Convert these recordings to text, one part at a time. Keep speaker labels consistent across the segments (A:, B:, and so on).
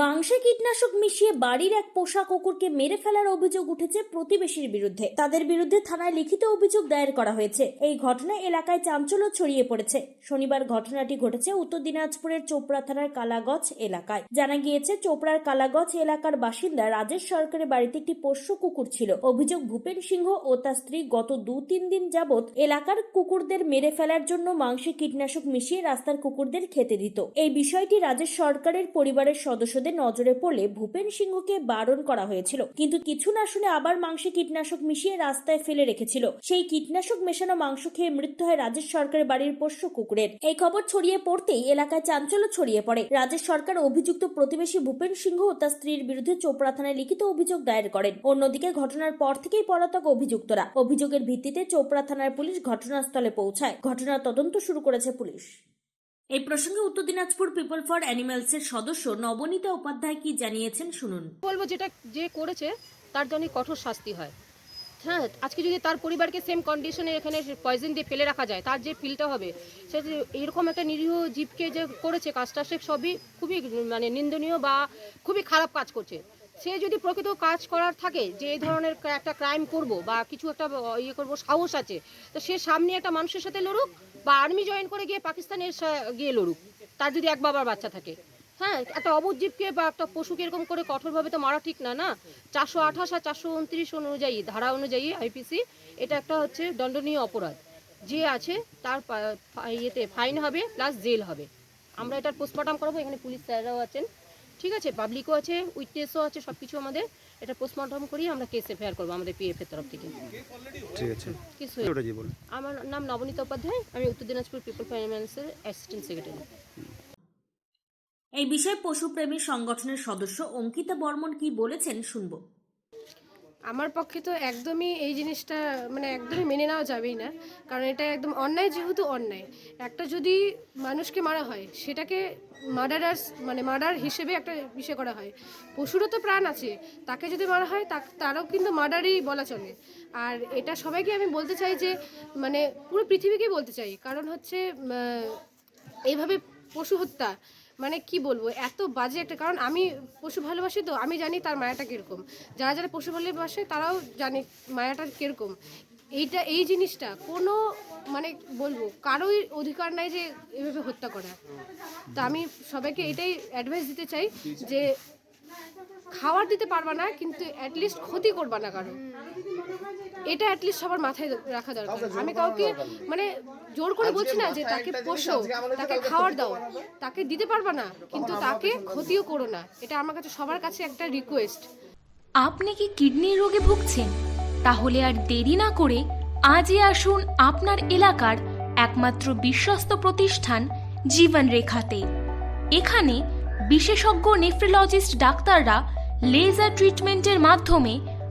A: মাংসে কীটনাশক মিশিয়ে বাড়ির এক পোষা কুকুরকে মেরে ফেলার অভিযোগ উঠেছে প্রতিবেশীর বিরুদ্ধে। তাদের বিরুদ্ধে থানায় লিখিত অভিযোগ দায়ের করা হয়েছে। এই ঘটনায় এলাকায় চাঞ্চল্য ছড়িয়ে পড়েছে। শনিবার ঘটনাটি ঘটেছে উত্তর দিনাজপুরের চোপড়া থানার কালাগছ এলাকায়। জানা গিয়েছে, চোপড়ার কালাগছ এলাকার বাসিন্দা রাজেশ সরকারের বাড়িতে একটি পোষ্য কুকুর ছিল। অভিযোগ, ভূপেন সিংহ ও তার স্ত্রী গত দু তিন দিন যাবৎ এলাকার কুকুরদের মেরে ফেলার জন্য মাংসে কীটনাশক মিশিয়ে রাস্তার কুকুরদের খেতে দিত। এই বিষয়টি রাজেশ সরকারের পরিবারের সদস্যদের নজরে পড়লে ভূপেন সিংহকে বারণ করা হয়েছিল। কিন্তু কিছু না শুনে আবার মাংসে কীটনাশক মিশিয়ে রাস্তায় ফেলে রেখেছিল। সেই কীটনাশক মেশানো মাংস খেয়ে মৃত্যু হয় রাজেশ সরকারের বাড়ির পোষ্য কুকুরের। এই খবর ছড়িয়ে পড়তেই এলাকায় চাঞ্চল্য ছড়িয়ে পড়ে। রাজেশ সরকার অভিযুক্ত প্রতিবেশী ভূপেন সিংহ ও তার স্ত্রীর বিরুদ্ধে চোপড়া থানায় লিখিত অভিযোগ দায়ের করেন। অন্যদিকে ঘটনার পর থেকেই পলাতক অভিযুক্তরা। অভিযোগের ভিত্তিতে চোপড়া থানার পুলিশ ঘটনাস্থলে পৌঁছায়। ঘটনার তদন্ত শুরু করেছে পুলিশ। এই প্রসঙ্গে উত্তর দিনাজপুর পিপল ফর অ্যানিমালসের সদস্য নবনীতা উপাধ্যায় কি জানিয়েছেন শুনুন।
B: বলব যেটা যে করেছে, তার জন্য কঠোর শাস্তি হয়। হ্যাঁ আজকে যদি তার পরিবারকে সেম কন্ডিশনে এখানে পয়জন দিয়ে ফেলে রাখা যায়, তার যে ফিলটা হবে, সে এরকম একটা নিরীহ জীবকে যে করেছে, কাজটা, সে সবই খুবই মানে নিন্দনীয় বা খুবই খারাপ কাজ করছে। সে যদি প্রকৃত কাজ করার থাকে, যে এই ধরনের একটা ক্রাইম করব বা কিছু একটা ইয়ে করব, সাহস আছে, তো সে সামনে একটা মানুষের সাথে লড়ুক বা আর্মি জয়েন করে গিয়ে পাকিস্তানের সা- গিয়ে লড়ুক। তার যদি এক বাবার বাচ্চা থাকে। হ্যাঁ একটা অবুধ জীবকে বা একটা পশুকে এরকম করে কঠোরভাবে তো মারা ঠিক না না? চারশো আঠাশ আর চারশো উনত্রিশ অনুযায়ী, ধারা অনুযায়ী আইপিসি এটা একটা হচ্ছে দণ্ডনীয় অপরাধ। যে আছে, তার ইয়েতে ফাইন হবে প্লাস জেল হবে। আমরা এটার পোস্টমর্টম করব, এখানে পুলিশ স্যাররাও আছেন। ঠিক আছে পাবলিকও আছে উইটনেসও আছে সব কিছু আমাদের। এটা পোস্টমর্টম করিয়ে আমরা কেসে ফেয়ার করব আমাদের পিএফ এর তরফ থেকে।
C: ঠিক আছে।
B: কিছু
C: ওটা জি বলুন?
B: আমার নাম নবনীতা উপাধ্যায় আমি উত্তর দিনাজপুর পিপল ফাইন্যান্সের অ্যাসিস্ট্যান্ট সেক্রেটারি
A: এই বিষয়ে পশুপ্রেমী সংগঠনের সদস্য অঙ্কিতা বর্মন কি বলেছেন শুনব।
D: আমার পক্ষে তো একদমই এই জিনিসটা মানে একদমই মেনে নেওয়া যাবেই না। কারণ এটা একদম অন্যায়, যেহেতু অন্যায়। একটা যদি মানুষকে মারা হয়, সেটাকে মার্ডারার্স মানে মার্ডার হিসেবে একটা বিষয় করা হয়। পশুরও তো প্রাণ আছে, তাকে যদি মারা হয় তারও কিন্তু মার্ডারই বলা চলে। আর এটা সবাইকে আমি বলতে চাই যে মানে পুরো পৃথিবীকেই বলতে চাই। কারণ হচ্ছে এইভাবে পশু হত্যা মানে কি বলব, এত বাজে একটা, কারণ আমি পশু ভালোবাসি তো, আমি জানি তার মায়াটা কীরকম। যারা যারা পশু ভালোবাসে তারাও জানে মায়াটা কীরকম। এইটা, এই জিনিসটা কোনো মানে বলব, কারোই অধিকার নাই যে এভাবে হত্যা করা। তো আমি সবাইকে এটাই অ্যাডভাইস দিতে চাই যে খাবার দিতে পারবা না, কিন্তু অ্যাটলিস্ট ক্ষতি করবা না কারও। এটা অ্যাটলিস্ট সবার মাথায় রাখা দরকার। আমি কাউকে মানে জোর করে বলছি না যে তাকে পোষো তাকে খাবার দাও তাকে দিতে পারবা না কিন্তু তাকে ক্ষতিও করো না। এটা আমার কাছে সবার কাছে একটা রিকোয়েস্ট
E: আপনি কি কিডনির রোগে ভুগছেন? তাহলে আর দেরি না করে আজই আসুন আপনার এলাকার একমাত্র বিশ্বস্ত প্রতিষ্ঠান জীবন রেখাতে এখানে বিশেষজ্ঞ নেফ্রোলজিস্ট ডাক্তাররা লেজার ট্রিটমেন্টের মাধ্যমে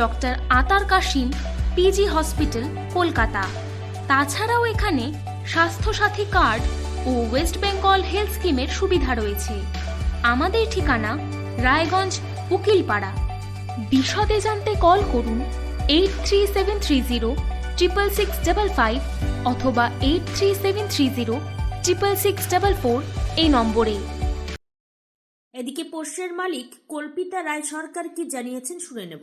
E: ডক্টর আতার কাশিম, পিজি হসপিটাল, কলকাতা। তাছাড়াও এখানে স্বাস্থ্যসাথী কার্ড ও ওয়েস্ট বেঙ্গল হেলথ স্কিমের সুবিধা রয়েছে। আমাদের ঠিকানা রায়গঞ্জ, উকিলপাড়া। বিশদে জানতে কল করুন eight three seven three zero triple six double five অথবা eight three seven three zero triple six double four এই নম্বরে।
A: এদিকে পোষ্যের মালিক কল্পিতা রায় সরকার কি জানিয়েছেন শুনে নেব।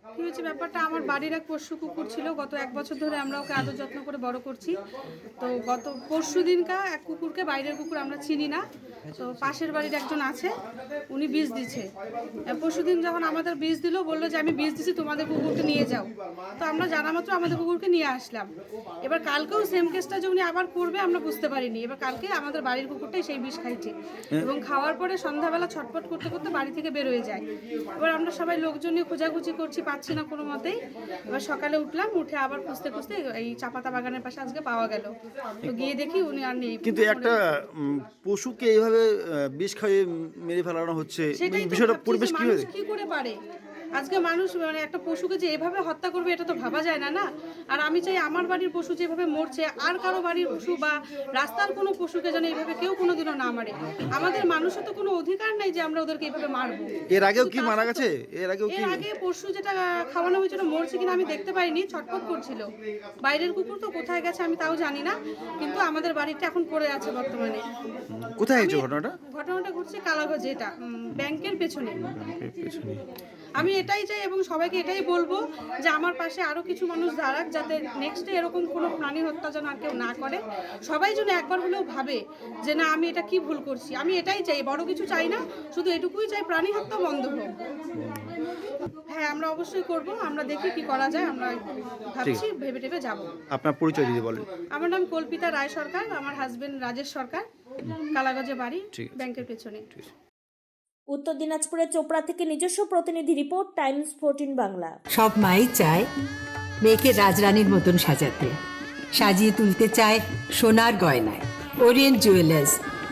F: কি হচ্ছে ব্যাপারটা? আমার বাড়ির এক পশু কুকুর ছিল, গত এক বছর ধরে আমরা ওকে আদর যত্ন করে বড় করছি। তো গত পরশু দিনকা এক কুকুরকে বাইরের কুকুর আমরা চিনি না, তো পাশের বাড়ির একজন আছে, উনি বীজ দিচ্ছে। পরশু দিন যখন আমাদের বীজ দিল, বলল যে, আমি বীজ দিছি, তোমাদের কুকুরকে নিয়ে যাও। তো আমরা জানা মাত্র আমাদের কুকুরকে নিয়ে আসলাম। এবার কালকেও সেম কেসটা যে উনি আবার করবে, আমরা বুঝতে পারিনি। এবার কালকে আমাদের বাড়ির কুকুরটাই সেই বিষ খাইছে। এবং খাওয়ার পরে সন্ধ্যাবেলা ছটপট করতে করতে বাড়ি থেকে বের হয়ে যায়। এবার আমরা সবাই লোকজন নিয়ে খোঁজাখুঁজি করছি পাচ্ছি না কোনো মতেই। এবার সকালে উঠলাম উঠে আবার খুঁজতে খুঁজতে এই চাপাতা বাগানের পাশে আজকে পাওয়া গেল। তো গিয়ে দেখি উনি আর নেই।
C: কিন্তু একটা পশুকে এইভাবে বিষ খাইয়ে মেরে ফেলানো হচ্ছে বিষয়টা পরিবেশ কি
F: মানুষ কি করে পারে? আজকে মানুষ মানে একটা পশুকে যে এভাবে হত্যা করবে এটা তো ভাবা যায় না না? আর আমি চাই আমার বাড়ির পশু যেভাবে মরছে আর কারও বাড়ির পশু বা রাস্তার কোনো পশুকে যেন এইভাবে কেউ কোনোদিনও না মারে আমাদের মানুষের তো কোনো অধিকার নেই যে আমরা ওদেরকে এইভাবে মারবো।
C: এর আগেও কি মারা গেছে? এর আগেও কি?
F: এর আগে পশু যেটা খাওয়ানো হয়েছিল মরছে কিনা আমি দেখতে পাইনি ছটফট করছিল। বাইরের কুকুর তো কোথায় গেছে আমি তাও জানি না কিন্তু আমাদের বাড়িটা এখন পড়ে আছে বর্তমানে।
C: কোথায় হয়েছে ঘটনাটা?
F: ঘটনাটা ঘটছে কালাগঞ্জে এটা ব্যাংকের পেছনে।
C: পেছনে।
F: আমি এটাই চাই এবং সবাইকে এটাই বলব যে আমার পাশে আরও কিছু মানুষ দাঁড়াক যাতে নেক্সট এরকম কোনো প্রাণী হত্যা যেন আর কেউ না করে। সবাই যেন একবার হলেও ভাবে যে না আমি এটা কি ভুল করছি? আমি এটাই চাই বড় কিছু চাই না শুধু এটুকুই চাই প্রাণী হত্যা বন্ধ হোক। হ্যাঁ আমরা অবশ্যই করব আমরা দেখি কি করা যায় আমরা ভাবছি ভেবে টেবে যাব।
C: আপনার পরিচয় দিদি বলেন।
F: আমার নাম কল্পিতা রায় সরকার আমার হাজবেন্ড রাজেশ সরকার কালাগঞ্জে বাড়ি ব্যাংকের পেছনে।
A: উত্তর দিনাজপুরের চোপড়া থেকে নিজস্ব প্রতিনিধি রিপোর্ট টাইমস ফোরটিন বাংলা।
G: সব মাই চায় মেয়েকে রাজরানীর মতন সাজাতে সাজিয়ে তুলতে চায় সোনার গয়নায় ওরিয়েন্ট জুয়েলার্স